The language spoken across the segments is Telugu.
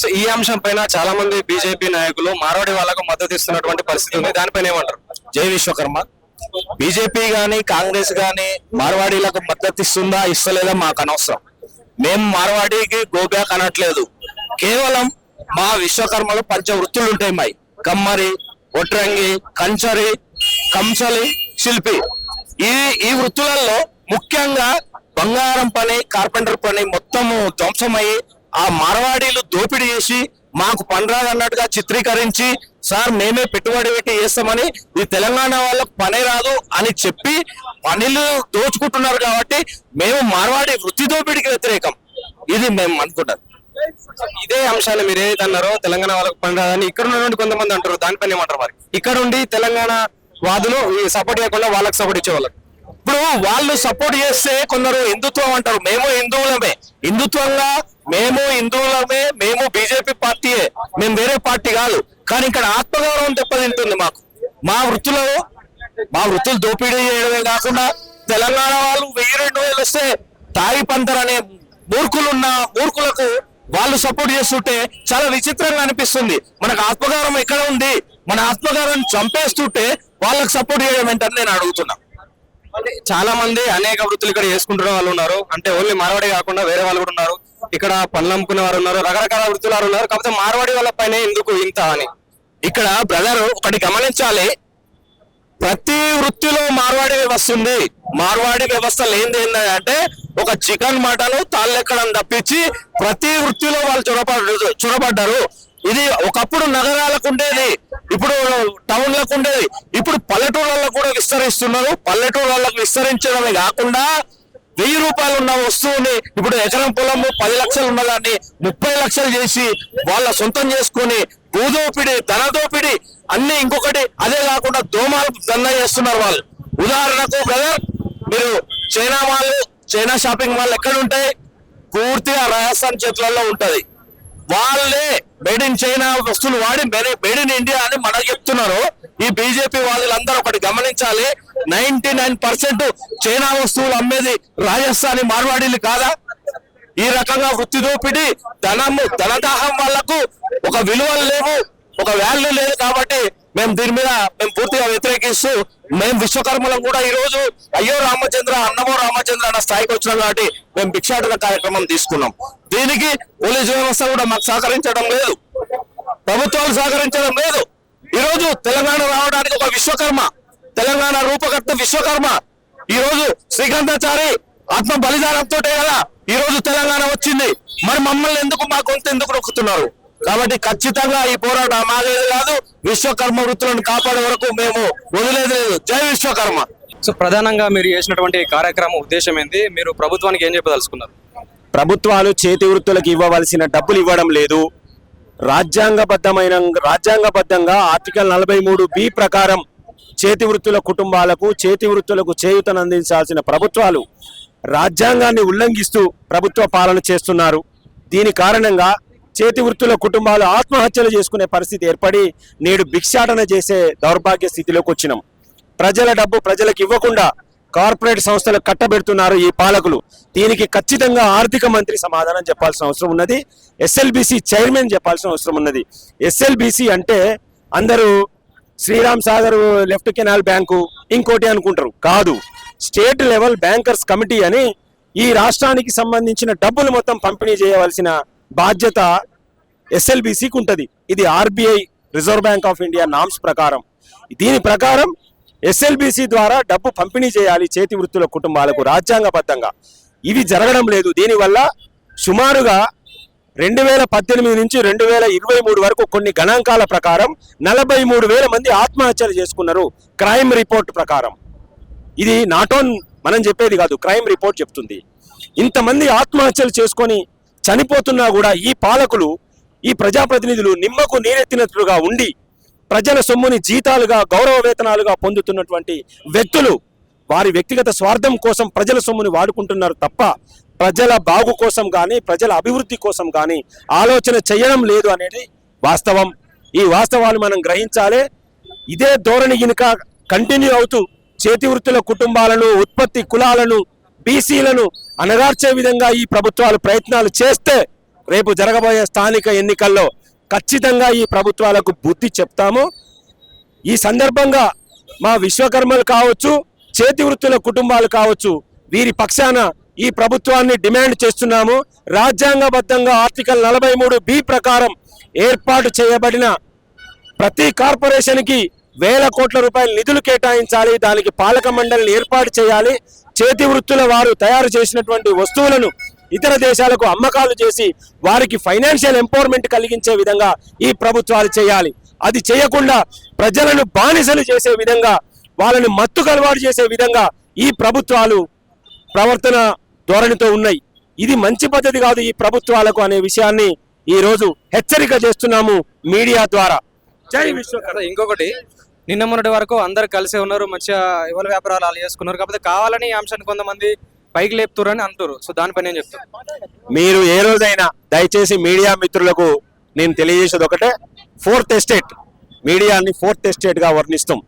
సో ఈ అంశం పైన చాలా మంది బీజేపీ నాయకులు మార్వాడి వాళ్ళకు మద్దతు ఇస్తున్నటువంటి పరిస్థితి ఉంది. దానిపైన ఏమంటారు? జై విశ్వకర్మ. బీజేపీ గాని కాంగ్రెస్ గాని మార్వాడీలకు మద్దతు ఇస్తుందా ఇస్తలేదా మాకు అనవసరం. మేము మార్వాడీకి గోబ్యాక్ అనట్లేదు. కేవలం మా విశ్వకర్మలు పంచ వృత్తులు ఉంటాయి మాయి. కమ్మరి ఒట్రంగి కంచరి కంచలి శిల్పి. ఈ ఈ వృత్తులలో ముఖ్యంగా బంగారం పని కార్పెంటర్ పని మొత్తము ధ్వంసమయ్యి ఆ మార్వాడీలు దోపిడీ చేసి మాకు పనిరాదు అన్నట్టుగా చిత్రీకరించి సార్ మేమే పెట్టుబడి పెట్టి చేస్తామని ఈ తెలంగాణ వాళ్ళకు పనే రాదు అని చెప్పి పనులు దోచుకుంటున్నారు కాబట్టి మేము మార్వాడి వృత్తి దోపిడికి వ్యతిరేకం. ఇది మేము అనుకుంటాం. ఇదే అంశాలు మీరు ఏదైతే అన్నారో తెలంగాణ వాళ్ళకు పని రాదని ఇక్కడ ఉన్నటువంటి కొంతమంది అంటారు దానిపైన ఏమంటారు మరి? ఇక్కడ ఉండి తెలంగాణ వాదులు సపోర్ట్ చేయకుండా వాళ్ళకి సపోర్ట్ ఇచ్చే వాళ్ళకి ఇప్పుడు వాళ్ళు సపోర్ట్ చేస్తే కొందరు హిందుత్వం అంటారు. మేము హిందువులమే. హిందుత్వంగా మేము హిందువులమే మేము బీజేపీ పార్టీయే. మేము వేరే పార్టీ కాదు. కానీ ఇక్కడ ఆత్మగౌరవం దెబ్బతింటుంది మాకు. మా వృత్తిలో మా వృత్తులు దోపిడీ చేయడమే కాకుండా తెలంగాణ వాళ్ళు వెయ్యి రెండు వేలు వస్తే తాయి పంతర్ అనే మూర్ఖులున్న మూర్ఖులకు వాళ్ళు సపోర్ట్ చేస్తుంటే చాలా విచిత్రంగా అనిపిస్తుంది. మనకు ఆత్మగారం ఎక్కడ ఉంది? మన ఆత్మగౌరవం చంపేస్తుంటే వాళ్ళకి సపోర్ట్ చేయడం ఏంటని నేను అడుగుతున్నా. చాలా మంది అనేక వృత్తులు ఇక్కడ చేసుకుంటున్న వాళ్ళు ఉన్నారు. అంటే ఓన్లీ మార్వాడి కాకుండా వేరే వాళ్ళు కూడా ఉన్నారు. ఇక్కడ పనులు అమ్ముకునే వారు ఉన్నారు రకరకాల వృత్తుల వారు ఉన్నారు. కాకపోతే మార్వాడి వాళ్ళ పైన ఎందుకు ఇంత అని. ఇక్కడ బ్రదర్ ఒకటి గమనించాలి. ప్రతి వృత్తిలో మార్వాడి వ్యవస్థ ఉంది. మార్వాడి వ్యవస్థ లేనిది ఏంటంటే ఒక చికెన్ మటన్ తాళ్ళెక్కడం తప్పించి ప్రతి వృత్తిలో వాళ్ళు చొరబడ్డారు చొరబడ్డారు. ఇది ఒకప్పుడు నగరాలకు ఉండేది. ఇప్పుడు టౌన్లకు ఉండేది. ఇప్పుడు పల్లెటూళ్ళలో కూడా విస్తరిస్తున్నారు. పల్లెటూళ్ళకు విస్తరించడమే కాకుండా వెయ్యి రూపాయలు ఉన్న వస్తువుని ఇప్పుడు ఎకరం పొలము పది లక్షలు ఉన్నదాన్ని ముప్పై లక్షలు చేసి వాళ్ళ సొంతం చేసుకొని భూదోపిడి ధనదోపిడి అన్ని ఇంకొకటి. అదే కాకుండా దోమాలు దందా చేస్తున్నారు వాళ్ళు. ఉదాహరణకు బ్రదర్ మీరు చైనా వాళ్ళు చైనా షాపింగ్ మాల్ ఎక్కడ ఉంటాయి పూర్తిగా రాజస్థాన్ చేతులలో ఉంటది. వాళ్ళే మేడ్ ఇన్ చైనా వస్తువులు వాడి మేడ్ ఇన్ ఇండియా అని మనకు చెప్తున్నారు. ఈ బీజేపీ వాళ్ళందరూ ఒకటి గమనించాలి. నైన్టీ నైన్ పర్సెంట్ చైనా వస్తువులు అమ్మేది రాజస్థానీ మార్వాడీలు కాదా? ఈ రకంగా వృత్తి దోపిడి ధనము ధనదాహం వాళ్ళకు ఒక విలువలు లేవు ఒక వాల్యూ లేదు కాబట్టి మేము దీని మీద మేము పూర్తిగా వ్యతిరేకిస్తూ మేము విశ్వకర్మలం కూడా ఈ రోజు అయ్యో రామచంద్ర అన్నమో రామచంద్ర అన్న స్థాయికి వచ్చినాం కాబట్టి మేము భిక్షాటన కార్యక్రమం తీసుకున్నాం. దీనికి పోలీసు వ్యవస్థ కూడా మాకు సహకరించడం లేదు. ప్రభుత్వాలు సహకరించడం లేదు. ఈ రోజు తెలంగాణ రావడానికి ఒక విశ్వకర్మ తెలంగాణ రూపకర్త విశ్వకర్మ ఈ రోజు శ్రీగంధాచారి ఆత్మ బలిదానంతో కదా ఈ రోజు తెలంగాణ వచ్చింది. మరి మమ్మల్ని ఎందుకు మా గొంతు ఎందుకు నొక్కుతున్నారు? కాబట్టి ఖచ్చితంగా ఈ పోరాటం మాదేది కాదు విశ్వకర్మ వృత్తులను కాపాడే వరకు మేము వదిలేదు లేదు. జై విశ్వకర్మ. సో ప్రధానంగా మీరు చేసినటువంటి కార్యక్రమం ఉద్దేశం ఏంటి మీరు ప్రభుత్వానికి ఏం చెప్పదలుచుకున్నారు? ప్రభుత్వాలు చేతి వృత్తులకు ఇవ్వవలసిన డబ్బులు ఇవ్వడం లేదు. రాజ్యాంగబద్ధమైన రాజ్యాంగబద్ధంగా ఆర్టికల్ నలభై మూడు బి ప్రకారం చేతి వృత్తుల కుటుంబాలకు చేతి వృత్తులకు చేయూతను అందించాల్సిన ప్రభుత్వాలు రాజ్యాంగాన్ని ఉల్లంఘిస్తూ ప్రభుత్వ పాలన చేస్తున్నారు. దీని కారణంగా చేతి వృత్తుల కుటుంబాలు ఆత్మహత్యలు చేసుకునే పరిస్థితి ఏర్పడి నేడు భిక్షాటన చేసే దౌర్భాగ్య స్థితిలోకి వచ్చినాం. ప్రజల డబ్బు ప్రజలకు ఇవ్వకుండా కార్పొరేట్ సంస్థలకు కట్టబెడుతున్నారు ఈ పాలకులు. దీనికి ఖచ్చితంగా ఆర్థిక మంత్రి సమాధానం చెప్పాల్సిన అవసరం ఉన్నది. ఎస్ఎల్బిసి చైర్మన్ చెప్పాల్సిన అవసరం ఉన్నది. ఎస్ఎల్బిసి అంటే అందరూ Sriram Sagar left canal bank ఇంకోటి అనుకుంటారు. కాదు స్టేట్ లెవెల్ బ్యాంకర్స్ కమిటీ అని ఈ రాష్ట్రానికి సంబంధించిన డబ్బులు మొత్తం పంపిణీ చేయవలసిన బాధ్యత ఎస్ఎల్బిసికి ఉంటుంది. ఇది RBI reserve bank of India norms ప్రకారం. దీని ప్రకారం ఎస్ఎల్బిసి ద్వారా డబ్బు పంపిణీ చేయాలి చేతి వృత్తుల కుటుంబాలకు రాజ్యాంగబద్ధంగా. ఇవి జరగడం లేదు. దీనివల్ల సుమారుగా రెండు వేల పద్దెనిమిది నుంచి రెండు వేల ఇరవై మూడు వరకు కొన్ని గణాంకాల ప్రకారం నలభై మూడు వేల మంది ఆత్మహత్యలు చేసుకున్నారు. క్రైమ్ రిపోర్ట్ ప్రకారం. ఇది నాట్ ఓన్ మనం చెప్పేది కాదు. క్రైమ్ రిపోర్ట్ చెప్తుంది. ఇంతమంది ఆత్మహత్యలు చేసుకొని చనిపోతున్నా కూడా ఈ పాలకులు ఈ ప్రజాప్రతినిధులు నిమ్మకు నీరెత్తినట్లుగా ఉండి ప్రజల సొమ్ముని జీతాలుగా గౌరవ వేతనాలుగా పొందుతున్నటువంటి వ్యక్తులు వారి వ్యక్తిగత స్వార్థం కోసం ప్రజల సొమ్ముని వాడుకుంటున్నారు తప్ప ప్రజల బాగు కోసం కానీ ప్రజల అభివృద్ధి కోసం కానీ ఆలోచన చేయడం లేదు అనేది వాస్తవం. ఈ వాస్తవాలు మనం గ్రహించాలి. ఇదే ధోరణి గినక కంటిన్యూ అవుతూ చేతి వృత్తుల కుటుంబాలను ఉత్పత్తి కులాలను బీసీలను అణగార్చే విధంగా ఈ ప్రభుత్వాలు ప్రయత్నాలు చేస్తే రేపు జరగబోయే స్థానిక ఎన్నికల్లో ఖచ్చితంగా ఈ ప్రభుత్వాలకు బుద్ధి చెప్తాము. ఈ సందర్భంగా మా విశ్వకర్మలు కావచ్చు చేతి వృత్తుల కుటుంబాలు కావచ్చు వీరి పక్షాన ఈ ప్రభుత్వాన్ని డిమాండ్ చేస్తున్నాము. రాజ్యాంగబద్ధంగా ఆర్టికల్ నలభై మూడు బి ప్రకారం ఏర్పాటు చేయబడిన ప్రతి కార్పొరేషన్కి వేల కోట్ల రూపాయల నిధులు కేటాయించాలి దానికి పాలక మండలిని ఏర్పాటు చేయాలి. చేతి వృత్తుల వారు తయారు చేసినటువంటి వస్తువులను ఇతర దేశాలకు అమ్మకాలు చేసి వారికి ఫైనాన్షియల్ ఎంపవర్మెంట్ కలిగించే విధంగా ఈ ప్రభుత్వాలు చేయాలి. అది చేయకుండా ప్రజలను బానిసలు చేసే విధంగా వాళ్ళని మత్తుకు అలవాటు చేసే విధంగా ఈ ప్రభుత్వాలు ప్రవర్తన ధోరణితో ఉన్నాయి. ఇది మంచి పద్ధతి కాదు ఈ ప్రభుత్వాలకు అనే విషయాన్ని ఈ రోజు హెచ్చరిక చేస్తున్నాము మీడియా ద్వారా. జై విశ్వకర్మ. కదా ఇంకొకటి నిన్న మొన్నటి వరకు అందరు కలిసే ఉన్నారు మంచిగా ఎవరి వ్యాపారాలు వాళ్ళు చేసుకున్నారు. కాకపోతే కావాలని ఈ అంశాన్ని కొంతమంది పైకి లేపుతున్నారు అని అంటారు సో దానిపైన నేను చెప్తాను. మీరు ఏ రోజైనా దయచేసి మీడియా మిత్రులకు నేను తెలియజేసేది ఒకటే ఫోర్త్ ఎస్టేట్ మీడియాని ఫోర్త్ ఎస్టేట్గా వర్ణిస్తాం.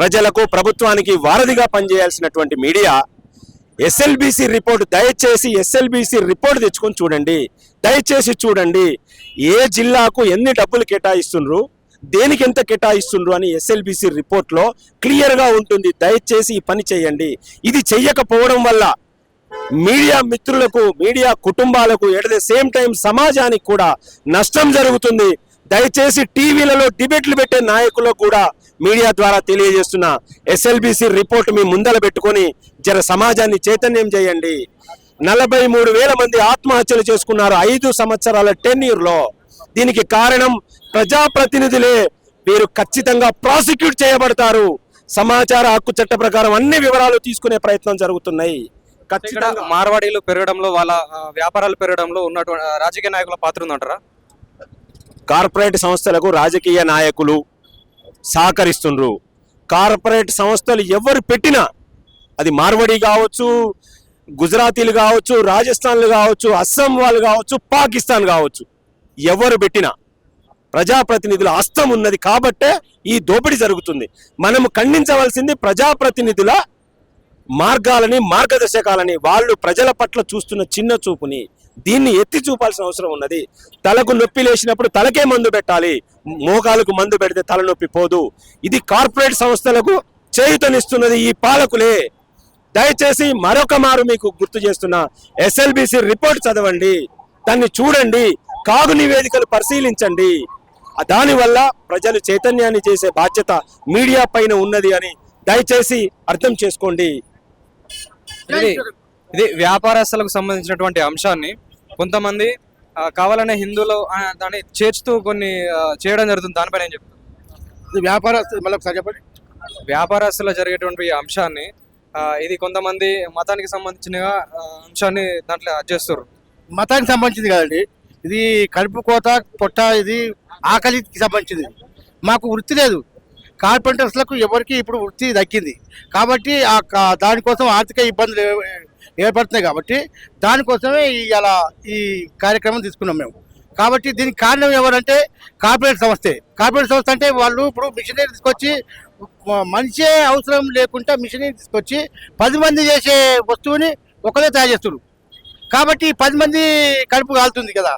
ప్రజలకు ప్రభుత్వానికి వారధిగా పనిచేయాల్సినటువంటి మీడియా ఎస్ఎల్బిసి రిపోర్ట్ దయచేసి ఎస్ఎల్బిసి రిపోర్ట్ తెచ్చుకొని చూడండి. దయచేసి చూడండి ఏ జిల్లాకు ఎన్ని డబ్బులు కేటాయిస్తుండ్రు దేనికి ఎంత కేటాయిస్తుండ్రు అని ఎస్ఎల్బిసి రిపోర్ట్లో క్లియర్గా ఉంటుంది. దయచేసి ఈ పని చేయండి. ఇది చెయ్యకపోవడం వల్ల మీడియా మిత్రులకు మీడియా కుటుంబాలకు ఎట్ ద సేమ్ టైం సమాజానికి కూడా నష్టం జరుగుతుంది. దయచేసి టీవీలలో డిబేట్లు పెట్టే నాయకులకు కూడా మీడియా ద్వారా తెలియజేస్తున్న. ఎస్ఎల్బిసి రిపోర్ట్ మీ ముందల పెట్టుకొని జర సమాజాన్ని చైతన్యం చేయండి. నలభై మూడు వేల మంది ఆత్మహత్యలు చేసుకున్నారు ఐదు సంవత్సరాల టెన్ ఇయర్లో దీనికి కారణం ప్రజాప్రతినిధులే. వీరు ఖచ్చితంగా ప్రాసిక్యూట్ చేయబడతారు. సమాచార హక్కు చట్ట ప్రకారం అన్ని వివరాలు తీసుకునే ప్రయత్నం జరుగుతున్నాయి. ఖచ్చితంగా. మార్వాడీలు పెరగడంలో వాళ్ళ వ్యాపారాలు పెరగడంలో ఉన్నటువంటి రాజకీయ నాయకుల పాత్ర ఉందంటారా? కార్పొరేట్ సంస్థలకు రాజకీయ నాయకులు సహకరిస్తుండ్రు. కార్పొరేట్ సంస్థలు ఎవరు పెట్టినా అది మార్వడి కావచ్చు గుజరాతీలు కావచ్చు రాజస్థాన్లు కావచ్చు అస్సాం వాళ్ళు కావచ్చు పాకిస్తాన్ కావచ్చు. ఎవరు పెట్టినా ప్రజాప్రతినిధుల హస్తం ఉన్నది కాబట్టే ఈ దోపిడీ జరుగుతుంది. మనము ఖండించవలసింది ప్రజాప్రతినిధుల మార్గాలని మార్గదర్శకాలని వాళ్ళు ప్రజల పట్ల చూస్తున్న చిన్న చూపుని దీన్ని ఎత్తి చూపాల్సిన అవసరం ఉన్నది. తలకు నొప్పి లేచినప్పుడు తలకే మందు పెట్టాలి. మోకాలకు మందు పెడితే తలనొప్పి పోదు. ఇది కార్పొరేట్ సంస్థలకు చేయుతనిస్తున్నది ఈ పాలకులే. దయచేసి మరొక మారు మీకు గుర్తు చేస్తున్నా ఎస్ఎల్బిసి రిపోర్ట్ చదవండి. దాన్ని చూడండి. కాగు నివేదికలు పరిశీలించండి. దానివల్ల ప్రజలు చైతన్యాన్ని చేసే బాధ్యత మీడియా పైన ఉన్నది అని దయచేసి అర్థం చేసుకోండి. ఇది ఇది వ్యాపారస్తులకు సంబంధించినటువంటి అంశాన్ని కొంతమంది కావాలనే హిందువులు దాన్ని చేర్చుతూ కొన్ని చేయడం జరుగుతుంది. దానిపైన ఏం చెప్తారు? ఇది వ్యాపార మళ్ళీ ఒకసారి చెప్పండి. వ్యాపారస్తులు జరిగేటువంటి అంశాన్ని ఇది కొంతమంది మతానికి సంబంధించిన అంశాన్ని దాంట్లో చేస్తారు మతానికి సంబంధించింది కదండి. ఇది కడుపు కోత పొట్ట ఇది ఆకలికి సంబంధించింది. మాకు వృత్తి లేదు. కార్పెంటర్స్లకు ఎవరికి ఇప్పుడు వృత్తి దక్కింది. కాబట్టి ఆ కా- దానికోసం ఆర్థిక ఇబ్బందులు ఏర్పడుతున్నాయి కాబట్టి దానికోసమే ఇలా అలా ఈ కార్యక్రమం తీసుకున్నాం మేము. కాబట్టి దీనికి కారణం ఎవరంటే కార్పొరేట్ సంస్థే. కార్పొరేట్ సంస్థ అంటే వాళ్ళు ఇప్పుడు మిషనరీ తీసుకొచ్చి మనిషే అవసరం లేకుండా మిషనరీ తీసుకొచ్చి పది మంది చేసే వస్తువుని ఒకరే తయారు చేస్తున్నారు. కాబట్టి పది మంది కడుపు కాలుతుంది కదా.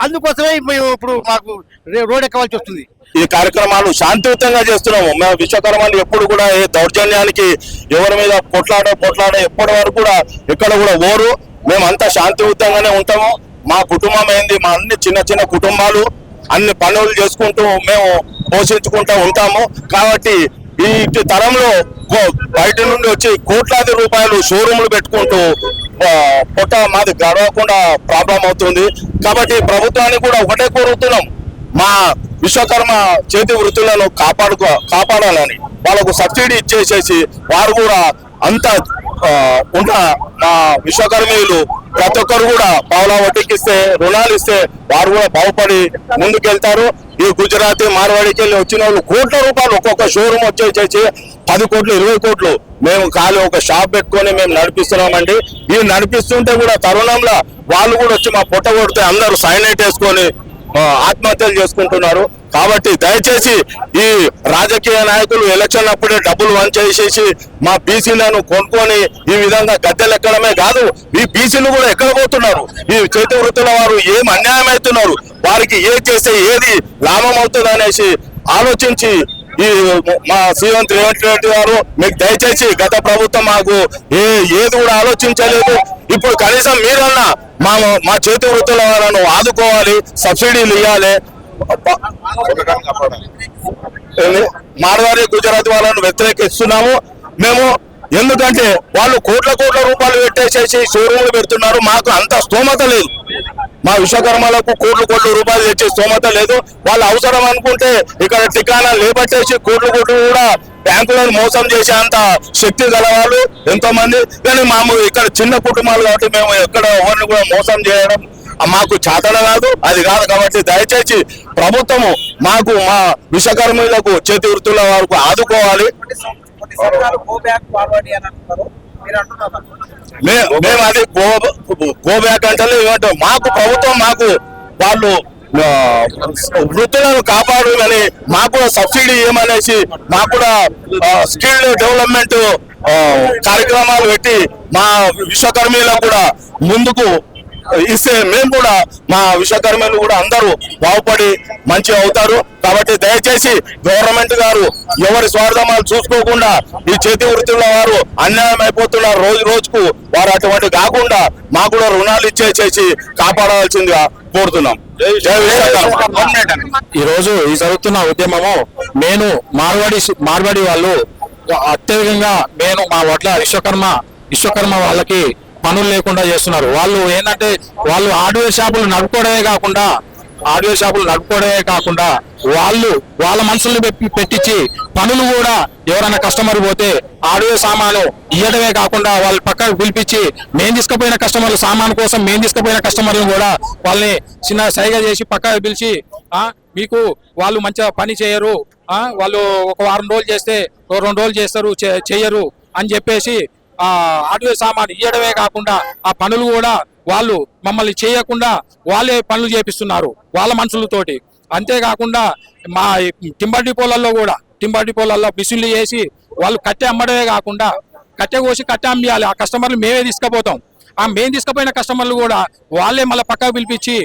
అందుకోసమే మేము ఇప్పుడు మాకు రే- రోడ్ ఎక్కవలసి వస్తుంది. ఈ కార్యక్రమాలు శాంతియుతంగా చేస్తున్నాము. మేము విశ్వకర్మలు ఎప్పుడు కూడా ఏ దౌర్జన్యానికి ఎవరి మీద కొట్లాడ కొట్లాడ ఎప్పటి వరకు కూడా ఎక్కడ కూడా ఓరు. మేము అంతా శాంతియుతంగానే ఉంటాము. మా కుటుంబం ఏంది? మా అన్ని చిన్న చిన్న కుటుంబాలు అన్ని పనులు చేసుకుంటూ మేము పోషించుకుంటూ ఉంటాము. కాబట్టి ఈ తరంలో బయట నుండి వచ్చి కోట్లాది రూపాయలు షోరూమ్లు పెట్టుకుంటూ పొట్ట మాది గడవకుండా ప్రాబ్లం అవుతుంది. కాబట్టి ప్రభుత్వాన్ని కూడా ఒకటే కోరుతున్నాం. మా విశ్వకర్మ చేతి వృత్తులను కాపాడుకో కాపాడాలని. వాళ్ళకు సబ్సిడీ ఇచ్చేసేసి వారు కూడా అంత ఉన్న మా విశ్వకర్మీయులు ప్రతి ఒక్కరు కూడా పావులా వడ్డీకిస్తే రుణాలు ఇస్తే వారు కూడా బాగుపడి ముందుకెళ్తారు. ఈ గుజరాతీ మార్వాడికి వెళ్ళి వచ్చిన వాళ్ళు కోట్ల రూపాయలు ఒక్కొక్క షోరూమ్ వచ్చేసేసి పది కోట్లు ఇరవై కోట్లు మేము ఖాళీ ఒక షాప్ పెట్టుకొని మేము నడిపిస్తున్నామండి. ఇవి నడిపిస్తుంటే కూడా తరుణంలో వాళ్ళు కూడా వచ్చి మా పొట్ట కొడితే అందరూ సైనైట్ వేసుకొని ఆత్మహత్యలు చేసుకుంటున్నారు. కాబట్టి దయచేసి ఈ రాజకీయ నాయకులు ఎలక్షన్ అప్పుడే డబ్బులు వన్ చేసేసి మా బీసీలను కొనుక్కొని ఈ విధంగా గద్దెలు ఎక్కడమే కాదు ఈ బీసీలు కూడా ఎక్కడ పోతున్నారు? ఈ చేతి వృత్తుల వారు ఏం అన్యాయం అవుతున్నారు వారికి ఏ చేస్తే ఏది లాభం అవుతుంది అనేసి ఆలోచించి ఈ మా శ్రీవంత్ రేవంత్ రెడ్డి గారు మీకు దయచేసి గత ప్రభుత్వం మాకు ఏ ఏది కూడా ఆలోచించలేదు. ఇప్పుడు కనీసం మీరన్నా మా మా చేతి వృత్తుల వాళ్ళను ఆదుకోవాలి సబ్సిడీలు ఇవ్వాలి మార్వారి గుజరాత్ వాళ్ళను వ్యతిరేకిస్తున్నాము. మేము ఎందుకంటే వాళ్ళు కోట్ల కోట్ల రూపాయలు పెట్టేసేసి షోరూమ్లు పెడుతున్నారు. మాకు అంత స్తోమత లేదు. మా విశ్వకర్మలకు కోట్లు కోట్లు రూపాయలు తెచ్చే స్తోమత లేదు. వాళ్ళ అవసరం అనుకుంటే ఇక్కడ టికానా లేబట్టేసి కోట్లు కోట్లు కూడా బ్యాంకులను మోసం చేసే అంత శక్తి గలవాళ్ళు ఎంతో మంది కానీ మాము ఇక్కడ చిన్న కుటుంబాలు కాబట్టి మేము ఎక్కడ ఎవరిని కూడా మోసం చేయడం మాకు చేతన కాదు అది కాదు కాబట్టి దయచేసి ప్రభుత్వము మాకు మా విషకర్మీలకు చేతి వృత్తుల వరకు ఆదుకోవాలి. మేము అది గో గో బ్యాక్ అంటే ఏమంటాం మాకు ప్రభుత్వం మాకు వాళ్ళు వృత్తులను కాపాడమని మాకు కూడా సబ్సిడీ ఇవ్వమనేసి మాకు కూడా స్కిల్ డెవలప్మెంట్ కార్యక్రమాలు పెట్టి మా విశ్వకర్మీలకు కూడా ముందుకు ఇస్తే మేము కూడా మా విశ్వకర్మీలు కూడా అందరూ బాగుపడి మంచిగా అవుతారు. కాబట్టి దయచేసి గవర్నమెంట్ గారు ఎవరి స్వార్థమాలు చూసుకోకుండా ఈ చేతి వృత్తుల వారు అన్యాయం అయిపోతున్నారు రోజు రోజుకు వారు అటువంటి కాకుండా మాకు కూడా రుణాలు ఇచ్చేసేసి కాపాడవలసిందిగా కోరుతున్నాం. రోజు ఈ జరుగుతున్న ఉద్యమము నేను మార్వాడి మార్వాడి వాళ్ళు అత్యధికంగా నేను మా వడ్ల విశ్వకర్మ విశ్వకర్మ వాళ్ళకి పనులు లేకుండా చేస్తున్నారు. వాళ్ళు ఏంటంటే వాళ్ళు హార్డ్వేర్ షాపులు నడుపుకోవడమే కాకుండా ఆడియో షాపులు నడుపుకోవడమే కాకుండా వాళ్ళు వాళ్ళ మనుషుల్ని పెట్టి- పెట్టించి పనులు కూడా ఎవరైనా కస్టమర్ పోతే ఆడియో సామాను ఇవ్వడమే కాకుండా వాళ్ళు పక్కకు పిలిపించి మేము తీసుకుపోయిన కస్టమర్లు సామాన్ కోసం మేము తీసుకుపోయిన కస్టమర్లు కూడా వాళ్ళని చిన్న సైగా చేసి పక్కకు పిలిచి మీకు వాళ్ళు మంచిగా పని చేయరు. వాళ్ళు ఒక వారం రోజులు చేస్తే రెండు రోజులు చేస్తారు చేయరు అని చెప్పేసి ఆ హార్డ్వేర్ సామాన్ ఇవ్వడమే కాకుండా ఆ పనులు కూడా వాళ్ళు మమ్మల్ని చేయకుండా వాళ్ళే పనులు చేపిస్తున్నారు వాళ్ళ మనుషులతోటి అంతేకాకుండా మా టింబర్ డిపోలలో కూడా టింబర్ డిపోలలో బిసులు వేసి వాళ్ళు కట్టె అమ్మడమే కాకుండా కట్టె కోసి కట్టె అమ్మియాలి. ఆ కస్టమర్లు మేమే తీసుకుపోతాం. ఆ మేము తీసుకుపోయిన కస్టమర్లు కూడా వాళ్ళే మళ్ళీ పక్కకు పిలిపించి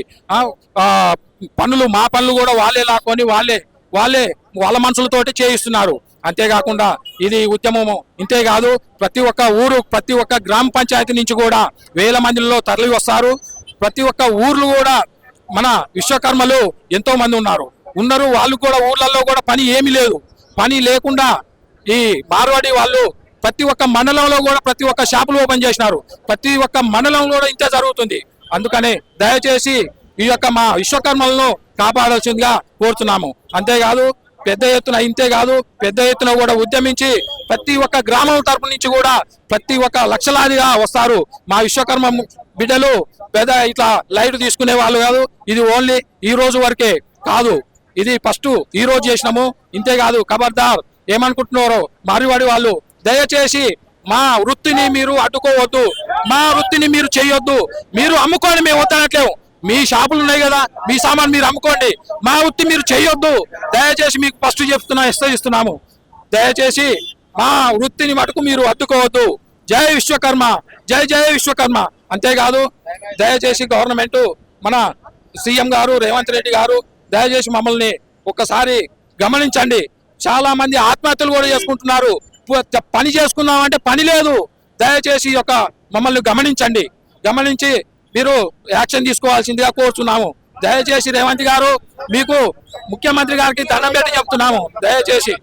పనులు మా పనులు కూడా వాళ్ళే లాక్కొని వాళ్ళే వాళ్ళే వాళ్ళ మనుషులతోటి చేయిస్తున్నారు. అంతేకాకుండా ఇది ఉద్యమము ఇంతేకాదు ప్రతి ఒక్క ఊరు ప్రతి ఒక్క గ్రామ పంచాయతీ నుంచి కూడా వేల మందిలో తరలి వస్తారు. ప్రతి ఒక్క ఊర్లు కూడా మన విశ్వకర్మలు ఎంతో మంది ఉన్నారు. ఉన్నారు వాళ్ళు కూడా ఊర్లలో కూడా పని ఏమీ లేదు. పని లేకుండా ఈ మార్వాడి వాళ్ళు ప్రతి ఒక్క మండలంలో కూడా ప్రతి ఒక్క షాపులు ఓపెన్ చేసినారు. ప్రతి ఒక్క మండలంలో కూడా ఇంతే జరుగుతుంది. అందుకనే దయచేసి ఈ యొక్క మా విశ్వకర్మలను కాపాడాల్సిందిగా కోరుతున్నాము. అంతేకాదు పెద్ద ఎత్తున ఇంతే కాదు పెద్ద ఎత్తున కూడా ఉద్యమించి ప్రతి ఒక్క గ్రామం తరపు నుంచి కూడా ప్రతి ఒక్క లక్షలాదిగా వస్తారు. మా విశ్వకర్మ బిడ్డలు పెద్ద ఇట్లా లైట్ తీసుకునే వాళ్ళు కాదు ఇది ఓన్లీ ఈ రోజు వరకే కాదు. ఇది ఫస్ట్ ఈ రోజు చేసినాము ఇంతే కాదు. ఖబర్దార్ ఏమనుకుంటున్నారో మారివాడి వాళ్ళు దయచేసి మా వృత్తిని మీరు అడ్డుకోవద్దు. మా వృత్తిని మీరు చేయొద్దు. మీరు అమ్ముకొని మేము వద్దనట్లేము. మీ షాపులు ఉన్నాయి కదా మీ సామాన్ మీరు అమ్ముకోండి. మా వృత్తి మీరు చేయొద్దు. దయచేసి మీకు ఫస్ట్ చెప్తున్నా ఇస్తున్నాము దయచేసి మా వృత్తిని మటుకు మీరు అడ్డుకోవద్దు. జై విశ్వకర్మ జై జై విశ్వకర్మ. అంతేకాదు దయచేసి గవర్నమెంట్ మన సీఎం గారు రేవంత్ రెడ్డి గారు దయచేసి మమ్మల్ని ఒక్కసారి గమనించండి. చాలా మంది ఆత్మహత్యలు కూడా చేసుకుంటున్నారు. పని చేసుకుందామంటే పని లేదు. దయచేసి ఈ యొక్క మమ్మల్ని గమనించండి. గమనించి మీరు యాక్షన్ తీసుకోవాల్సిందిగా కోరుతున్నాము దయచేసి రేవంత్ గారు మీకు ముఖ్యమంత్రి గారికి దండం పెట్టి చెప్తున్నాము. దయచేసి.